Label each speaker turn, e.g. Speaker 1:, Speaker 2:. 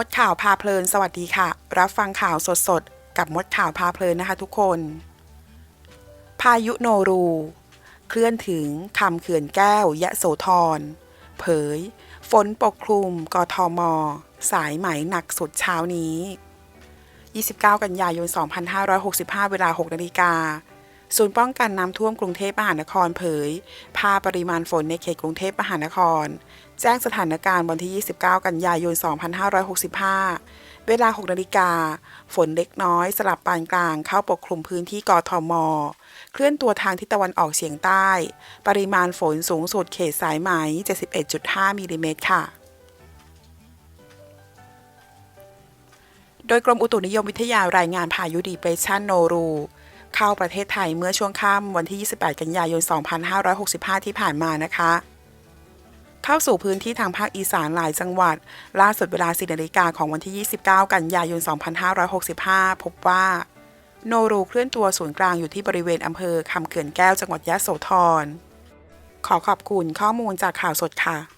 Speaker 1: มดข่าวพาเพลิน สวัสดีค่ะ รับฟังข่าวสดๆ กับมดข่าวพาเพลินนะคะทุกคน พายุโนรู เคลื่อนถึงคำเขื่อนแก้วยะโสธร เผย ฝนปกคลุมกทม สายไหมหนักสุดเช้านี้ 29 กันยายน 2565 เวลา 6 นาฬิกา ศูนย์ป้องกันน้ำท่วมกรุงเทพมหานครเผย ภาพปริมาณฝนในเขตกรุงเทพมหานคร แจ้งสถานการณ์วันที่ 29 กันยายน 2565 เวลา 6 นาฬิกา ฝนเล็กน้อยสลับปานกลางเข้าปกคลุมพื้นที่กทม เคลื่อนตัวทางทิศตะวันออกเฉียงใต้ ปริมาณฝนสูงสุดเขตสายไหม 71.5มิลลิเมตรค่ะโดยกรมอุตุนิยมวิทยารายงานพายุดีเปรสชันโนรู เข้าประเทศไทยเมื่อช่วงค่ำวันที่ 28 กันยายน 2565 ที่ผ่านมานะคะ เข้าสู่พื้นที่ทางภาคอีสานหลายจังหวัด ล่าสุดเวลา4นาฬิกาของวันที่ 29 กันยายน 2565 พบว่า โนรูเคลื่อนตัวศูนย์กลางอยู่ที่บริเวณอำเภอคำเขื่อนแก้วจังหวัดยะโสธรขอขอบคุณข้อมูลจากข่าวสดค่ะ